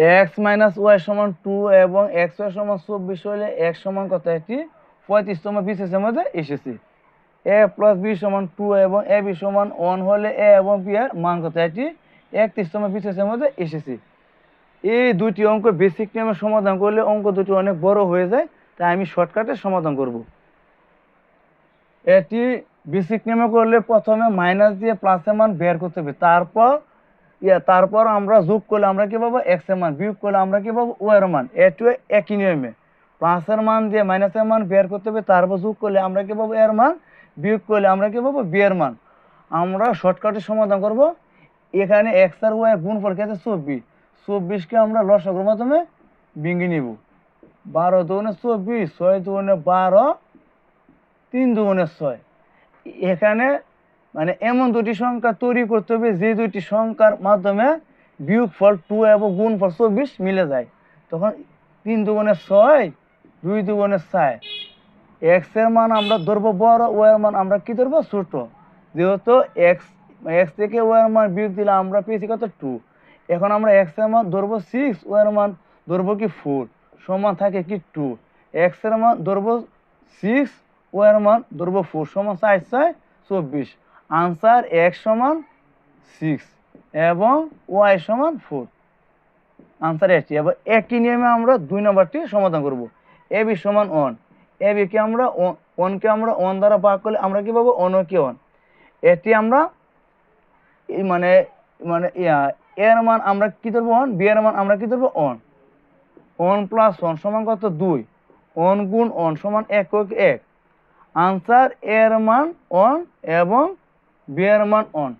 X minus Y সমান two এবং X Y সমান চব্বিশ হলে এক্স সমান কত? একটি পঁয়ত্রিশতম বিশেষের মধ্যে এসেছে। এ প্লাস বি সমান টু এবং এ বি সমান ওয়ান হলে এ এবং বি এর মান কত? একটি একত্রিশতম বিশেষের মধ্যে এসেছে। এই দুটি অঙ্ক বেসিক নিয়মে সমাধান করলে অঙ্ক দুটি অনেক বড় হয়ে যায়, তাই আমি শর্টকাটে সমাধান করব। এটি বেসিক নিয়মে করলে প্রথমে মাইনাস দিয়ে প্লাসের মান বের করতে হবে। তারপর ইয়া, তারপর আমরা যোগ করলে আমরা কি পাবো? এক্সের মান। বিয়োগ করলে আমরা কি পাবো? ও এর মান। এটু একই নিয়মে। প্লাসের মান দিয়ে মাইনাসের মান বের করতে হবে। তারপর যোগ করলে আমরা কি পাবো? এর মান। বিয়োগ করলে আমরা কি পাবো? বি এর মান। আমরা শর্টকাটে সমাধান করব। এখানে এক্স আর ওয়াই গুণফল কি আছে? চব্বিশ। চব্বিশকে আমরা লসাগুর মাধ্যমে ভেঙে নিব। বারো দুগুণে চব্বিশ, ছয় দুগুণে বারো, তিন দুগুণে ছয়। এখানে মানে এমন দুটি সংখ্যা তৈরি করতে হবে, যে দুইটি সংখ্যার মাধ্যমে বিয়োগ ফল টু এবং গুণ ফল চব্বিশ মিলে যায়। তখন তিন দুগুণে ছয়, দুই দুগুণে ছয় এক্সের মান আমরা ধরবো বড় ও এর মান আমরা কি ধরবো? ছোট। যেহেতু এক্স এক্স থেকে ও এর মান বিয়োগ দিলে আমরা পেয়েছি কত? টু এখন আমরা এক্সের মান ধরবো সিক্স ও এর মান ধরবো কি? ফোর সমান থাকে কি? টু এক্সের মান ধরবো সিক্স ও এর মান ধরবো ফোর সমান চার, ছয়, চব্বিশ। আনসার এক্স সমান সিক্স এবং ওয়াই সমান ফোর আনসার এটি এবার একই নিয়মে আমরা দুই নম্বরটি সমাধান করব। এ বি সমান ওয়ান এ বিকে আমরা ওয়ানকে আমরা ওয়ান দ্বারা ভাগ করলে আমরা কি পাবো? অনকে ওয়ান এটি আমরা এই মানে মানে এর মান আমরা কি ধরবো? ওয়ান বি এর মান আমরা কি ধরবো? ওয়ান ওয়ান প্লাস ওয়ান সমান কত? দুই। ওয়ান গুণ ওয়ান সমান একক এক। আনসার এর মান ওয়ান এবং বি এর মান ওয়ান